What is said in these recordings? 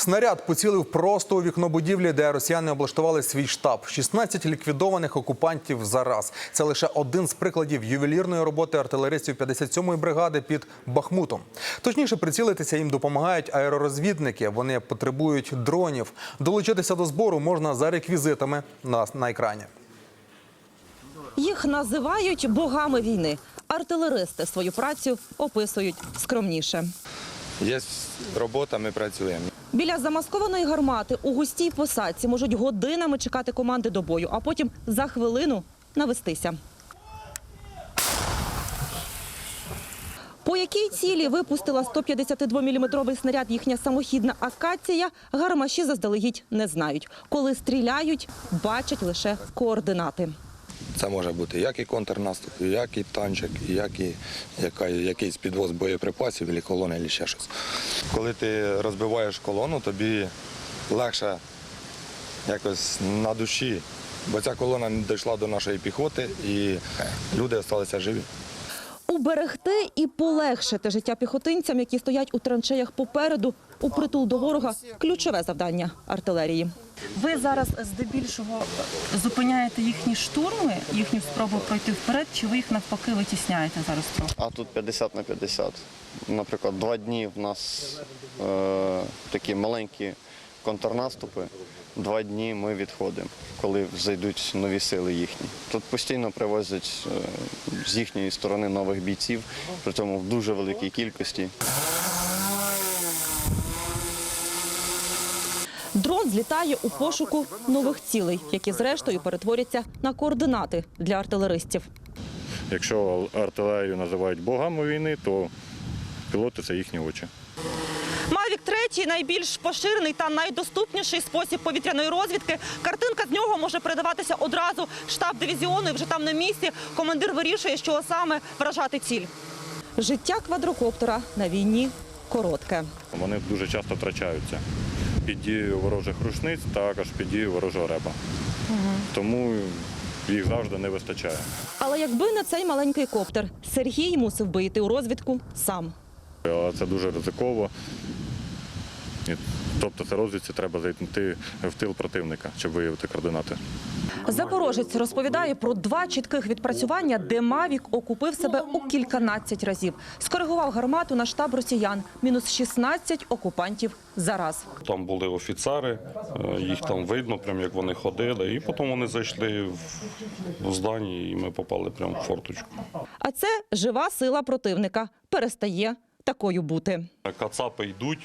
Снаряд поцілив просто у вікно будівлі, де росіяни облаштували свій штаб. 16 ліквідованих окупантів за раз. Це лише один з прикладів ювелірної роботи артилеристів 57-ї бригади під Бахмутом. Точніше, прицілитися їм допомагають аеророзвідники. Вони потребують дронів. Долучитися до збору можна за реквізитами на, на екрані. Їх називають богами війни. Артилеристи свою працю описують скромніше. Є робота, ми працюємо. Біля замаскованої гармати у густій посадці можуть годинами чекати команди до бою, а потім за хвилину навестися. По якій цілі випустила 152-мм снаряд їхня самохідна акація, гармаші заздалегідь не знають. Коли стріляють, бачать лише координати. Це може бути як і контрнаступ, як і танчик, як і яка, якийсь підвоз боєприпасів, або колони, або ще щось. Коли ти розбиваєш колону, тобі легше якось на душі, бо ця колона не дійшла до нашої піхоти і люди залишилися живі. Уберегти і полегшити життя піхотинцям, які стоять у траншеях попереду, у притул до ворога ключове завдання артилерії. Ви зараз здебільшого зупиняєте їхні штурми, їхню спробу пройти вперед, чи ви їх навпаки витісняєте зараз трохи? А тут 50 на 50. Наприклад, два дні в нас е, такі маленькі контрнаступи. Два дні ми відходимо, коли зайдуть нові сили їхні. Тут постійно привозять е, з їхньої сторони нових бійців, при цьому в дуже великій кількості. Дрон злітає у пошуку нових цілей, які зрештою перетворяться на координати для артилеристів. Якщо артилерію називають богами війни, то пілоти це їхні очі. Мавік 3 найбільш поширений та найдоступніший спосіб повітряної розвідки. Картинка з нього може передаватися одразу штаб дивізіону. І вже там на місці командир вирішує, що саме вражати ціль. Життя квадрокоптера на війні коротке. Вони дуже часто втрачаються під дією ворожих рушниць, також під дією ворожого реба. Тому їх завжди не вистачає. Але якби не цей маленький коптер, Сергій мусив би йти у розвідку сам. Але це дуже ризиково. Тобто це розвідці треба зайти в тил противника, щоб виявити координати. Запорожець розповідає про два чітких відпрацювання, де Мавік окупив себе у кільканадцять разів. Скоригував гармату на штаб росіян. Мінус 16 окупантів за раз. Там були офіцери, е, їх там видно, прям як вони ходили, і потім вони зайшли в- здання, і ми попали прямо в форточку. А це жива сила противника. Перестає такою бути. Кацапи йдуть,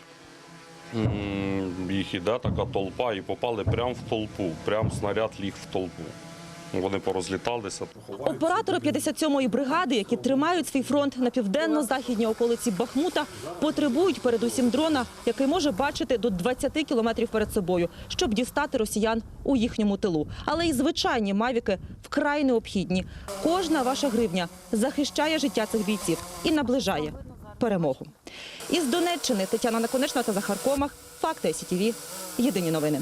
їх іде така толпа, і попали прямо в толпу, прямо снаряд ліг в толпу. Вони порозліталися. Оператори 57-ї бригади, які тримають свій фронт на південно-західній околиці Бахмута, потребують передусім дрона, який може бачити до 20 кілометрів перед собою, щоб дістати росіян у їхньому тилу. Але і звичайні мавіки вкрай необхідні. Кожна ваша гривня захищає життя цих бійців і наближає перемогу. Із Донеччини Тетяна Наконечна та Захар Комах. Факти СІТІВІ. Єдині новини.